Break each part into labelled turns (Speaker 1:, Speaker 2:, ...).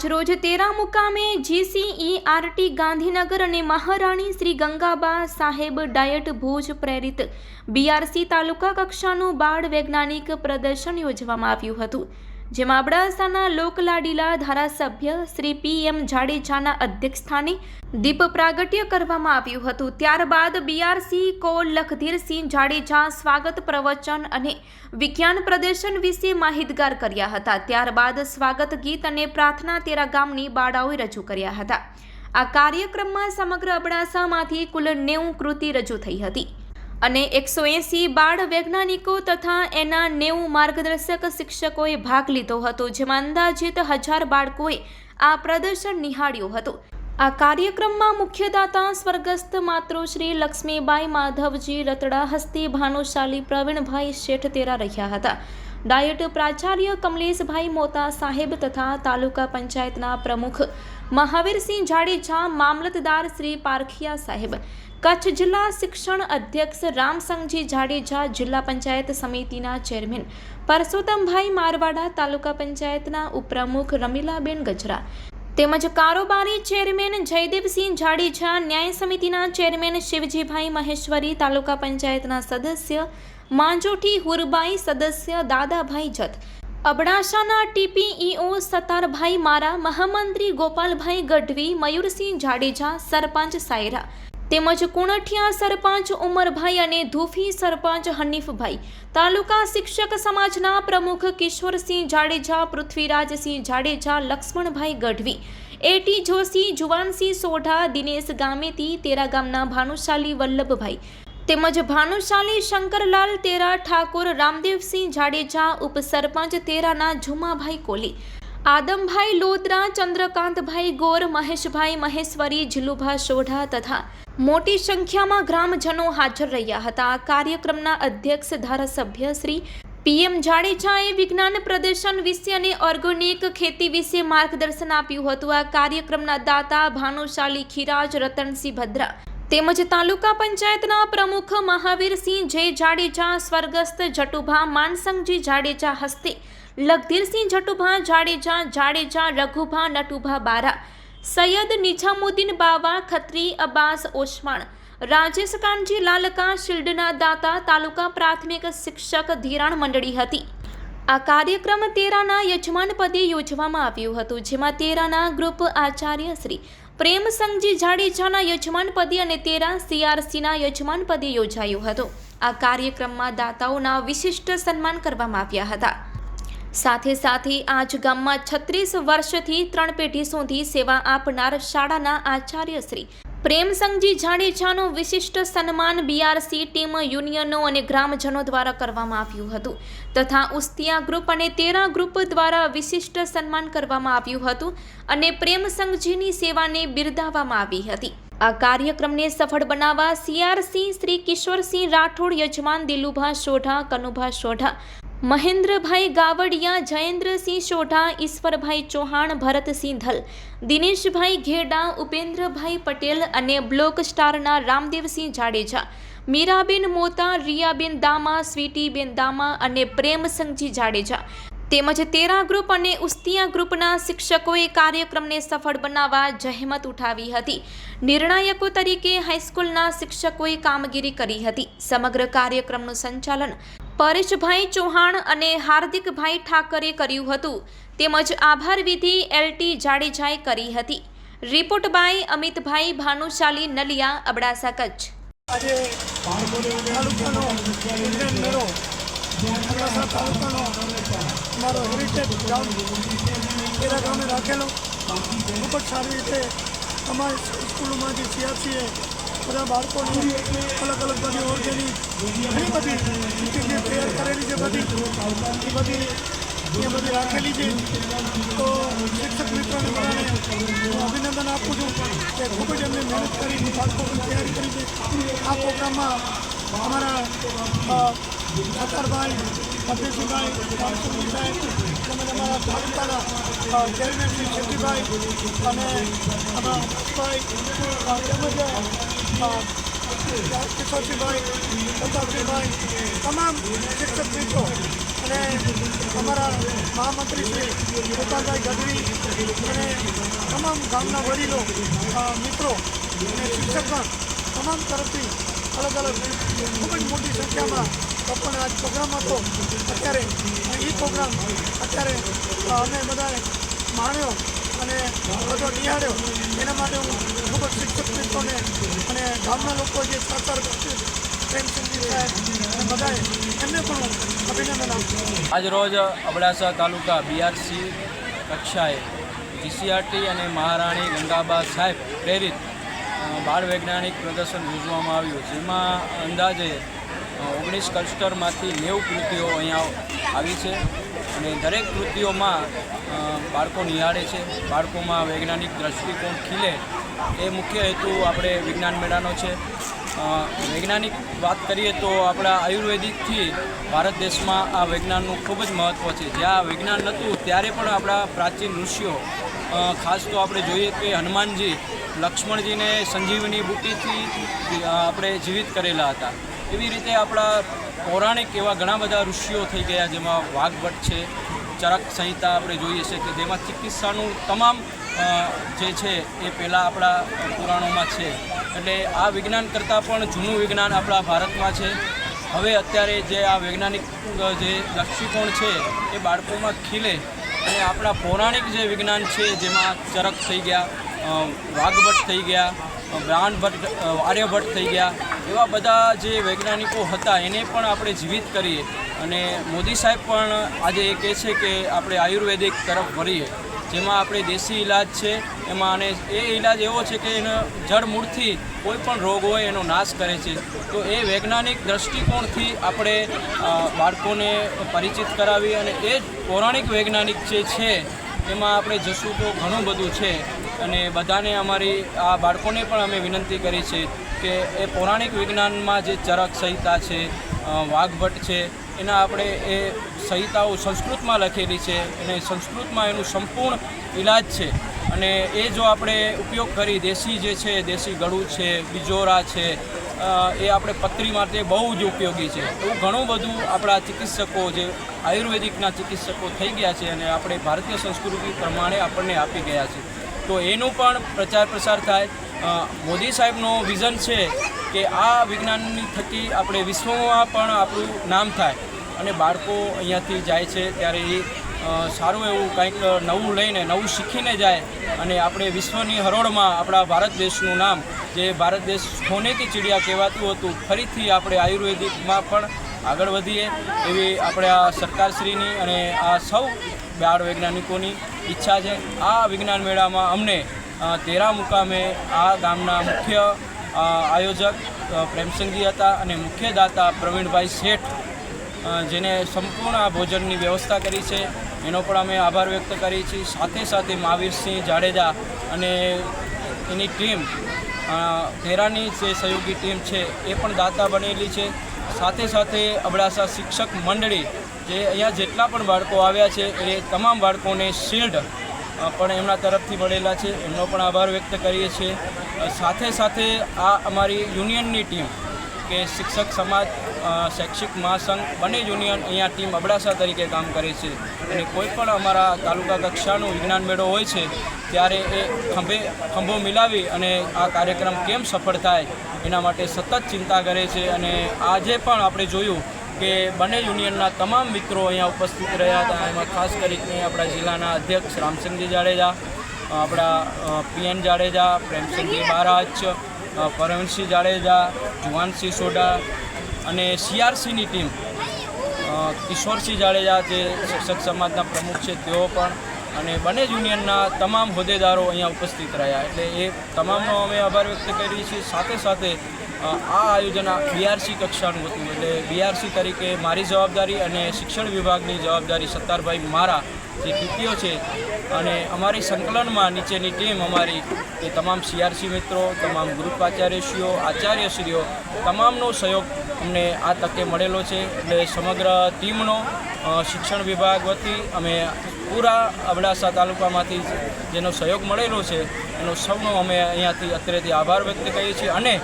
Speaker 1: આજરોજ તેરા મુકામે જીસીઈઆરટી ગાંધીનગર અને મહારાણી શ્રી ગંગાબા સાહેબ ડાયટ ભુજ પ્રેરિત. બીઆરસી તાલુકા કક્ષાનું બાળ વૈજ્ઞાનિક પ્રદર્શન યોજવામાં આવ્યું હતું. જેમાં અબડાસાના લોકલાડીલા ધારાસભ્ય શ્રી પી એમ જાડેજાના અધ્યક્ષસ્થાને દીપ પ્રાગટ્ય કરવામાં આવ્યું હતું. ત્યારબાદ બીઆરસી કો લખધીરસિંહ જાડેજા સ્વાગત પ્રવચન અને વિજ્ઞાન પ્રદર્શન વિશે માહિતગાર કર્યા હતા. ત્યારબાદ સ્વાગત ગીત અને પ્રાર્થના તેરા ગામની બાળાઓએ રજૂ કર્યા હતા. આ કાર્યક્રમમાં સમગ્ર અબડાસામાંથી કુલ નેવું કૃતિ રજૂ થઈ હતી. અને એકસો એંસી બાળ વૈજ્ઞાનિકો તથા એના નેવું માર્ગદર્શક શિક્ષકોએ ભાગ લીધો હતો, જેમાં અંદાજિત હજાર બાળકોએ આ પ્રદર્શન નિહાળ્યું હતું. આ કાર્યક્રમમાં મુખ્યદાતા સ્વર્ગસ્થ માતૃશ્રી લક્ષ્મીબાઈ માધવજી, રતડા હસ્તી, ભાનુશાલી પ્રવીણભાઈ શેઠ તેરા રહ્યા હતા. ડાયટ પ્રાચાર્ય કમલેશભાઈ મોતા સાહેબ તથા તાલુકા પંચાયતના પ્રમુખ મહાવીરસિંહ જાડેજા, મામલતદાર શ્રી પારખિયા સાહેબ. કચ્છ જિલ્લા શિક્ષણ અધ્યક્ષ રામસંગજી જાડેજા જિલ્લા પંચાયત સમિતિના ચેરમેન પરસોત્તમભાઈ મારવાડા તાલુકા પંચાયતના ઉપપ્રમુખ રમીલાબેન ગજરા તેમજ કારોબારી ચેરમેન જયદેવસિંહ જાડેજા, ન્યાય સમિતિના ચેરમેન શિવજીભાઈ મહેશ્વરી, તાલુકા પંચાયતના સદસ્ય માંજોઠી હુરબાઈ, સદસ્ય દાદાભાઈ જત, અબડાસાના ટીપીઈઓ સતારભાઈ મારા, મહામંત્રી ગોપાલભાઈ ગઢવી, મયુરસિંહ જાડેજા, સરપંચ સાયરા તેમજ કુણઠિયા સરપંચ ઉમરભાઈ અને ધુફી સરપંચ હનીફભાઈ. તાલુકા શિક્ષક સમાજના પ્રમુખ કિશોરસિંહ જાડેજા, પૃથ્વીરાજસિંહ જાડેજા, લક્ષ્મણભાઈ ગઢવી, એટી જોશી, જુવાનસિંહ સોઢા, દિનેશ ગામેતી, તેરા ગામના ભાનુશાલી વલ્લભભાઈ. તેમજ ભાનુશાલી શંકરલાલ તેરા, ઠાકોર રામદેવસિંહ જાડેજા, ઉપસરપંચ તેરાના ઝુમાભાઈ કોલી. આદમભાઈ લોદ્રા, ચંદ્રકાંતભાઈ ગોર, મહેશભાઈ મહેશ્વરી જીલુભા સોઢા તથા મોટી સંખ્યામાં ગ્રામજનો હાજર રહ્યા હતા. આ કાર્યક્રમના અધ્યક્ષ ધારાસભ્ય શ્રી પીએમ જાડેજાએ વિજ્ઞાન પ્રદર્શન વિશે અને ઓર્ગેનિક ખેતી વિશે માર્ગદર્શન આપ્યું હતું. આ કાર્યક્રમના દાતા ભાનુશાલી ખીરાજ, રતનસિંહ ભદ્રા તેમજ તાલુકા પંચાયતના પ્રમુખ મહાવીરસિંહ, જય જાડેજા, સ્વર્ગસ્થ જટુભા, માનસંગજી જાડેજા હસ્તે લગધીરસિંહ જટુભા, જાડેજા જાડેજા, રઘુભા, નટુભા બારા, સૈયદ નિઝામુદ્દીન બાવા, ખત્રી, અબ્બાસ ઓસમાણ, રાજેશ કાનજી, લાલકા, શિલ્ડના દાતા, તાલુકા પ્રાથમિક શિક્ષક, ધિરાણ મંડળી હતી. આ કાર્યક્રમ તેરાના યજમાન પદે યોજવામાં આવ્યું હતું, જેમાં તેરાના ગ્રુપ આચાર્ય શ્રી પ્રેમસંગજી જાડેજાના યજમાન પદે અને તેરા સીઆરસીના યજમાન પદે યોજાયું હતું. આ કાર્યક્રમમાં દાતાઓના વિશિષ્ટ સન્માન કરવામાં આવ્યા હતા. સાથે સાથે આજ ગામમાં છત્રીસ વર્ષથી ત્રણ પેઢી સુધી સેવા આપનાર શાળાના આચાર્ય પ્રેમસંગજી જાડેજાનું વિશિષ્ટ સન્માન બીઆરસી ટીમ યુનિયનો અને ગ્રામજનો દ્વારા કરવામાં આવ્યું હતું તથા ઉસ્તિયા ગ્રુપ અને તેરા ગ્રુપ દ્વારા વિશિષ્ટ સન્માન કરવામાં આવ્યું હતું અને પ્રેમસંગજીની સેવાને બિરદાવવામાં આવી હતી. આ કાર્યક્રમને સફળ બનાવવા સીઆરસી શ્રી કિશોરસિંહ રાઠોડ, યજમાન દિલુભા સોઢા, કનુભા સોઢા મહેન્દ્રભાઈ ગાવડિયા, જયેન્દ્રસિંહ સોઢા, ઈશ્વરભાઈ ચૌહાણ, ભરતસિંહ ધલ, દિનેશભાઈ ઘેડા, ઉપેન્દ્રભાઈ પટેલ અને બ્લોક સ્ટારના રામદેવસિંહ જાડેજા, મીરાબેન મોતા, રિયાબેન દામા, સ્વીટીબેન દામા અને પ્રેમસંગજી જાડેજા તેમજ તેરા ગ્રુપ અને ઉસ્તિયા ગ્રુપના શિક્ષકોએ કાર્યક્રમને સફળ બનાવવા જહેમત ઉઠાવી હતી. નિર્ણાયકો તરીકે હાઈસ્કૂલના શિક્ષકોએ કામગીરી કરી હતી. સમગ્ર કાર્યક્રમનું સંચાલન પરેશભાઈ ચૌહાણ અને હાર્દિકભાઈ ઠાકરે કર્યું હતું. તેમજ આભાર વિધિ એલટી જાડેજાએ કરી હતી. Report by Amitbhai Bhanushali Naliya, Abdasa Kutch.
Speaker 2: આજે તાલુકાનો અમારો ખૂબ જ સીઆરસીએ બધા બાળકોની અલગ અલગ બધી ઓર્ગેનિક ઘણી બધી મિટિંગની તૈયાર કરેલી છે, બધી એ બધી એ બધી રાખેલી છે. તો શિક્ષક મિત્રોને બધાને અભિનંદન આપું છું કે ખૂબ જ એમને મહેનત કરી બાળકોની તૈયારી કરી છે. આ પ્રોગ્રામમાં અમારા સત્તરભાઈ ફતેસિંહભાઈ સાહેબ તેમજ અમારા તાલુકાના ચેરમેન શ્રી અને અમારા તેમજ કિશોરસિંહભાઈ પ્રતાપસિંહભાઈ તમામ શિક્ષક અને અમારા મહામંત્રી શ્રી ગોપાલભાઈ ગઢવી અને તમામ ગામના વડીલો મિત્રો અને તમામ તરફથી અલગ અલગ ખૂબ જ મોટી સંખ્યામાં લોકોને આજ પ્રોગ્રામ હતો. અત્યારે એ પ્રોગ્રામ અત્યારે અમે બધાએ માણ્યો અને બધો નિહાળ્યો. એના માટે હું ખૂબ જ શિક્ષક મિત્રોને અને ગામના લોકો જે સરકાર પ્રેમચંદજી સાહેબ બધાએ, એમને પણ હું છું.
Speaker 3: આજરોજ અબડાસા તાલુકા બીઆરસી કક્ષાએ જીસીઆરટી અને મહારાણી ગંગાબા સાહેબ પ્રેરિત બાળ વૈજ્ઞાનિક પ્રદર્શન યોજવામાં આવ્યું, જેમાં અંદાજે ઓગણીસ ક્લસ્ટરમાંથી નેવું કૃતિઓ અહીંયા આવી છે અને દરેક કૃતિઓમાં બાળકો નિહાળે છે. બાળકોમાં વૈજ્ઞાનિક દ્રષ્ટિકોણ ખીલે. એ મુખ્ય હેતુ આપણે વિજ્ઞાન મેળાનો છે. વૈજ્ઞાનિક વાત કરીએ તો આપણા આયુર્વેદિકથી ભારત દેશમાં આ વિજ્ઞાનનું ખૂબ જ મહત્ત્વ છે. જ્યાં વિજ્ઞાન નહોતું, ત્યારે પણ આપણા પ્રાચીન ઋષિઓ ખાસ તો આપણે જોઈએ કે હનુમાનજી, લક્ષ્મણજીને સંજીવની બુટીથી આપણે જીવિત કરેલા હતા. એવી રીતે આપણા પૌરાણિક એવા ઘણા બધા ઋષિઓ થઈ ગયા જેમાં વાઘભટ્ટ છે, ચરક સંહિતા આપણે જોઈએ છે કે જેમાં ચિકિત્સાનું તમામ જે છે એ પહેલાં આપણા પુરાણોમાં છે. એટલે આ વિજ્ઞાન કરતાં પણ જૂનું વિજ્ઞાન આપણા ભારતમાં છે. હવે અત્યારે જે આ વૈજ્ઞાનિક જે દૃષ્ટિકોણ છે એ બાળકોમાં ખીલે અને આપણા પૌરાણિક જે વિજ્ઞાન છે જેમાં ચરક થઈ ગયા વાઘભટ્ટ થઈ ગયા બ્રાહ્મણ ભટ્ટ આર્યભટ્ટ થઈ ગયા એવા બધા જે વૈજ્ઞાનિકો હતા, એને પણ આપણે જીવિત કરીએ. અને મોદી સાહેબ પણ આજે એ કહે છે કે આપણે આયુર્વેદિક તરફ વળીએ. જેમાં આપણે દેશી ઈલાજ છે, એમાં અને એ ઈલાજ એવો છે કે એનો જળમૂળથી કોઈ પણ રોગ હોય એનો નાશ કરે છે. તો એ વૈજ્ઞાનિક દૃષ્ટિકોણથી આપણે બાળકોને પરિચિત કરાવી અને એ જ પૌરાણિક વૈજ્ઞાનિક જે છે, એમાં આપણે જશું તો ઘણું બધું છે. અને બધાને અમારી, આ બાળકોને પણ અમે વિનંતી કરી છે. કે એ પૌરાણિક વિજ્ઞાનમાં જે ચરક સંહિતા છે વાઘભટ્ટ છે, એના આપણે એ સંહિતાઓ સંસ્કૃતમાં લખેલી છે અને સંસ્કૃતમાં એનું સંપૂર્ણ ઈલાજ છે. અને એ જો આપણે ઉપયોગ કરી, દેશી જે છે, દેશી ગળું છે, બિજોરા છે એ આપણે પત્રી માટે બહુ જ ઉપયોગી છે. એવું ઘણું બધું આપણા ચિકિત્સકો જે આયુર્વેદિકના ચિકિત્સકો થઈ ગયા છે અને આપણે ભારતીય સંસ્કૃતિ પ્રમાણે આપણને આપી ગયા છે. તો એનું પણ પ્રચાર પ્રસાર થાય મોદી સાહેબનો વિઝન છે કે આ વિજ્ઞાનની થકી આપણે વિશ્વમાં પણ આપણું નામ થાય અને બાળકો અહીંયાથી જાય છે ત્યારે એ સારું એવું કંઈક નવું લઈને, નવું શીખીને જાય અને આપણે વિશ્વની હરોળમાં આપણા ભારત દેશનું નામ, જે ભારત દેશ સોનેતી ચીડિયા કહેવાતું હતું, ફરીથી આપણે આયુર્વેદિકમાં પણ આગળ વધીએ એવી આપણે આ સરકારશ્રીની અને આ સૌ બાળ વૈજ્ઞાનિકોની ઈચ્છા છે. આ વિજ્ઞાન મેળામાં અમને તેરા મુકામે આ ગામના મુખ્ય આયોજક પ્રેમસિંહજી હતા અને મુખ્ય દાતા પ્રવીણભાઈ શેઠ જેને સંપૂર્ણ આ ભોજનની વ્યવસ્થા કરી છે. એનો પણ અમે આભાર વ્યક્ત કરીએ છીએ. સાથે સાથે મહાવીરસિંહ જાડેજા અને એની ટીમ તેરાની જે સહયોગી ટીમ છે એ પણ દાતા બનેલી છે. સાથે સાથે અબડાસા શિક્ષક મંડળી, જે અહીંયા જેટલા પણ બાળકો આવ્યા છે, એ તમામ બાળકોને શિલ્ડ પણ એમના તરફથી મળેલા છે. એમનો પણ આભાર વ્યક્ત કરીએ છીએ. સાથે સાથે આ અમારી યુનિયનની ટીમ કે શિક્ષક સમાજ શૈક્ષિક મહાસંઘ, બંને યુનિયન અહીંયા ટીમ અબડાસા તરીકે કામ કરે છે. અને કોઈ પણ અમારા તાલુકા કક્ષાનો વિજ્ઞાન મેળો હોય છે, ત્યારે એ ખંભે, ખંભો મિલાવી અને આ કાર્યક્રમ કેમ સફળ થાય એના માટે સતત ચિંતા કરે છે. અને આજે પણ આપણે જોયું કે બંને યુનિયનના તમામ મિત્રો અહીંયા ઉપસ્થિત રહ્યા હતા. એમાં ખાસ કરીને આપણા જિલ્લાના અધ્યક્ષ રામસિંહજી જાડેજા, આપણા પીએન જાડેજા પ્રેમસિંહજી મહારાજ પરમસિંહ જાડેજા, જુવાનસિંહ સોઢા અને સીઆરસીની ટીમ કિશોરસિંહ જાડેજા જે શિક્ષક સમાજના પ્રમુખ છે, તેઓ પણ અને બંને યુનિયનના તમામ હોદ્દેદારો અહીંયા ઉપસ્થિત રહ્યા. એટલે એ તમામનો અમે આભાર વ્યક્ત કરીએ છીએ. સાથે સાથે આ આયોજન બીઆરસી કક્ષાનું હતું. એટલે બીઆરસી તરીકે મારી જવાબદારી અને શિક્ષણ વિભાગની જવાબદારી સત્તારભાઈ મારા જે ટીપીઓ છે અને અમારી સંકલનમાં નીચેની ટીમ અમારી, એ તમામ સીઆરસી મિત્રો, તમામ ગ્રુપાચાર્યશ્રીઓ, આચાર્યશ્રીઓ, તમામનો સહયોગ અમને આ તકે મળેલો છે. એટલે સમગ્ર ટીમનો શિક્ષણ વિભાગ વતી અમે પૂરા અબડાસા તાલુકામાંથી જેનો સહયોગ મળેલો છે, એનો સૌનો અમે અહીંયાથી અત્રેથી આભાર વ્યક્ત કરીએ છીએ અને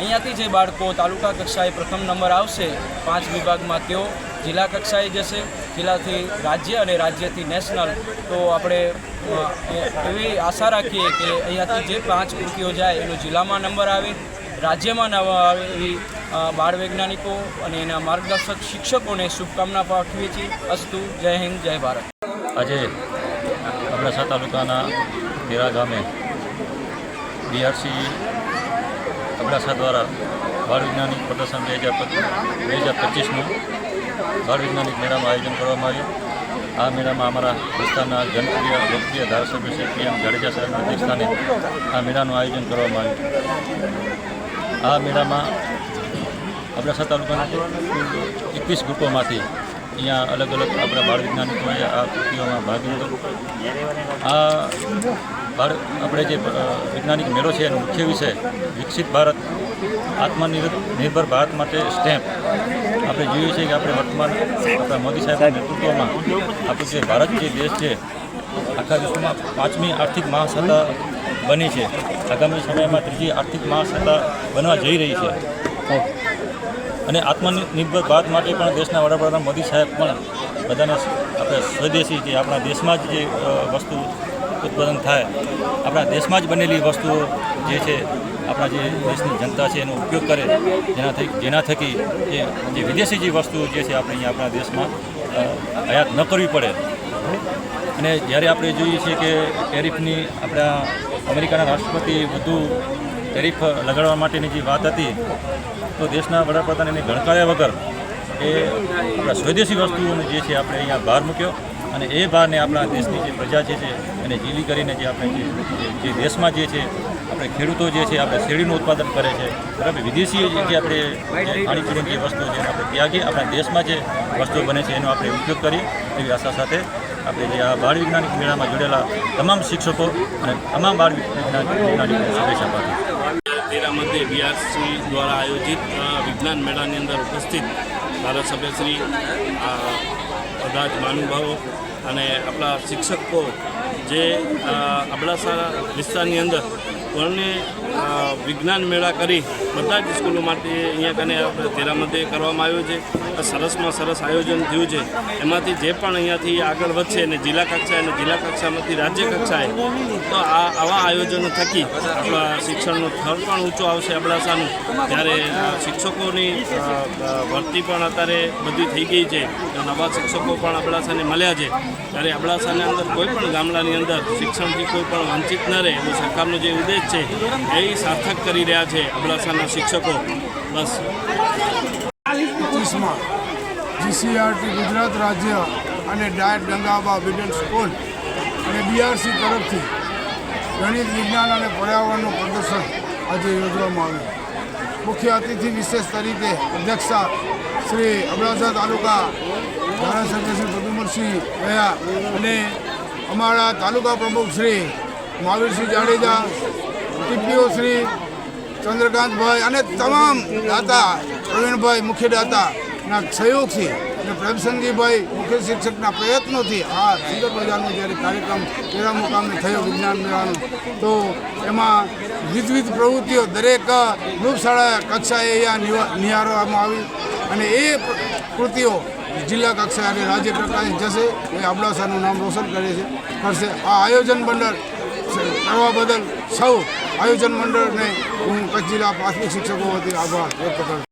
Speaker 3: અહીંયાથી જે બાળકો તાલુકા કક્ષાએ પ્રથમ નંબર આવશે, પાંચ વિભાગમાં તેઓ જિલ્લા કક્ષાએ જશે. જિલ્લાથી રાજ્ય અને રાજ્યથી નેશનલ. તો આપણે એવી આશા રાખીએ કે અહીંયાથી જે પાંચ કૃતિઓ જાય, એનો જિલ્લામાં નંબર આવે, રાજ્યમાં નવા આવે એવી બાળ વૈજ્ઞાનિકો અને એના માર્ગદર્શક શિક્ષકોને શુભકામના પાઠવીએ છીએ. અસ્તુ, જય હિન્દ, જય ભારત.
Speaker 4: આજે અબડાસા તાલુકાના તેરા ગામે બીઆરસી અબડાસા દ્વારા બાળ વૈજ્ઞાનિક પ્રદર્શન બે હજાર બે હજાર પચીસનું બાળ વૈજ્ઞાનિક મેળાનું આયોજન કરવામાં આવ્યું. આ મેળામાં અમારા વિસ્તારના જનપ્રિય, લોકપ્રિય ધારાસભ્ય શ્રી પી એમ જાડેજા સાહેબના અધ્યક્ષસ્થાને આ મેળાનું આયોજન કરવામાં આવ્યું. આ મેળામાં અબડાસા તાલુકાના એકવીસ ગ્રુપોમાંથી અહીંયા અલગ અલગ આપણા બાળ વૈજ્ઞાનિકોએ આ કૃતિઓમાં ભાગ લીધો. આ આપણે જે વૈજ્ઞાનિક મેળો છે એનો મુખ્ય વિષય વિકસિત ભારત આત્મનિર્ભર નિર્ભર ભારત માટે સ્ટેમ્પ. આપણે જોઈએ છીએ કે આપણે વર્તમાન આપણા મોદી સાહેબના નેતૃત્વમાં આપણું જે ભારત જે દેશ છે આખા વિશ્વમાં પાંચમી આર્થિક મહાસત્તા બની છે. આગામી સમયમાં ત્રીજી આર્થિક મહાસત્તા બનવા જઈ રહી છે. અને આત્મનિર્ભર ભારત માટે પણ દેશના વડાપ્રધાન મોદી સાહેબ પણ બધાને આપણે સ્વદેશી જે આપણા દેશમાં જ જે વસ્તુ ઉત્પાદન થાય. આપણા દેશમાં જ બનેલી વસ્તુઓ જે છે, આપણા જે દેશની જનતા છે, એનો ઉપયોગ કરે, જેના થઈ જેના થકી જે જે વિદેશી જે વસ્તુઓ જે છે, આપણે અહીંયા આપણા દેશમાં આયાત ન કરવી પડે. અને જ્યારે આપણે જોઈએ છીએ કે ટેરિફની આપણા અમેરિકાના રાષ્ટ્રપતિ વધુ ટેરિફ લગાડવા માટેની જે વાત હતી, તો દેશના વડાપ્રધાન એને ગણકાર્યા વગર એ આપણા સ્વદેશી વસ્તુઓને જે છે, આપણે અહીંયા બહાર મૂક્યો. અને એ બહારને આપણા દેશની જે પ્રજા છે, એને ઝીલી કરીને જે આપણે જે જે દેશમાં જે છે, આપણે ખેડૂતો જે છે, આપણે શેરડીનું ઉત્પાદન કરે છે, બરાબર? વિદેશી જે જે આપણે ખાણીપીણી જે વસ્તુઓ છે આપણે ત્યાગી, આપણા દેશમાં જે વસ્તુઓ બને છે, એનો આપણે ઉપયોગ કરીએ એવી આશા સાથે આપણે જે આ બાળ વૈજ્ઞાનિક મેળામાં જોડેલા તમામ શિક્ષકો અને તમામ બાળ વૈજ્ઞાનિક શુભેચ્છા પાઠવું
Speaker 5: મધ્યે બીઆરસી દ્વારા આયોજિત વિજ્ઞાન મેળાની અંદર ઉપસ્થિત ધારાસભ્યશ્રી બધા જ મહાનુભાવો અને આપણા શિક્ષકો જે અબડાસા વિસ્તારની અંદર ધોરણે વિજ્ઞાન મેળા કરી બધા જ સ્કૂલો માટે અહીંયા કને તેરામતે તેરા કરવામાં આવ્યો છે. સરસમાં સરસ આયોજન થયું છે. એમાંથી જે પણ અહીંયાથી આગળ વધશે અને જિલ્લા કક્ષાએ અને જિલ્લા કક્ષામાંથી રાજ્ય કક્ષાએ, તો આ આવા આયોજનો થકી આપણા શિક્ષણનો સ્તર પણ ઊંચો આવશે અબડાસાનું. ત્યારે શિક્ષકોની ભરતી પણ અત્યારે બધી થઈ ગઈ છે. નવા શિક્ષકો પણ અબડાસાને મળ્યા છે. ત્યારે અબડાસાની અંદર કોઈ પણ ગામડાની અંદર શિક્ષણથી કોઈ પણ વંચિત ન રહે. એવું સરકારનો જે ઉદ્દેશ છે. એ સાર્થક કરી રહ્યા છે અબડાસાના શિક્ષકો. બસ.
Speaker 6: પચીસમાં જીસીઆરટી ગુજરાત રાજ્ય અને ડાયટ ગંગાબા વિડન સ્કૂલ અને બીઆરસી તરફથી ગણિત, વિજ્ઞાન અને પર્યાવરણનું પ્રદર્શન આજે યોજવામાં આવ્યું. મુખ્ય અતિથિ વિશેષ તરીકે અધ્યક્ષા શ્રી અબડાસા તાલુકા ધારાસભ્ય શ્રી પ્રદ્યુમનસિંહ રહ્યા અને અમારા તાલુકા પ્રમુખ શ્રી મહાવીરસિંહ જાડેજા ટીપીઓ શ્રી ચંદ્રકાંતભાઈ અને તમામ દાતા પ્રવીણભાઈ મુખ્ય દાતાના સહયોગથી અને પ્રેમસંગીભાઈ મુખ્ય શિક્ષકના પ્રયત્નોથી આ સુંદર મજાનો જ્યારે કાર્યક્રમ તેરા મુકામે થયો વિજ્ઞાન મેળાનો, તો એમાં વિધવિધ પ્રવૃત્તિઓ દરેક ગ્રુપશાળા કક્ષાએ અહીંયા નિહાળવામાં આવી અને એ કૃતિઓ જિલ્લા કક્ષાએ અને રાજ્ય કક્ષાએ જશે, એ અબડાસાનું નામ રોશન કરે છે, કરશે. આ આયોજન મંડળ કરવા બદલ સૌ આયોજન મંડળને હું કચ્છ જિલ્લા પ્રાથમિક શિક્ષકો વતી આભાર વ્યક્ત કરું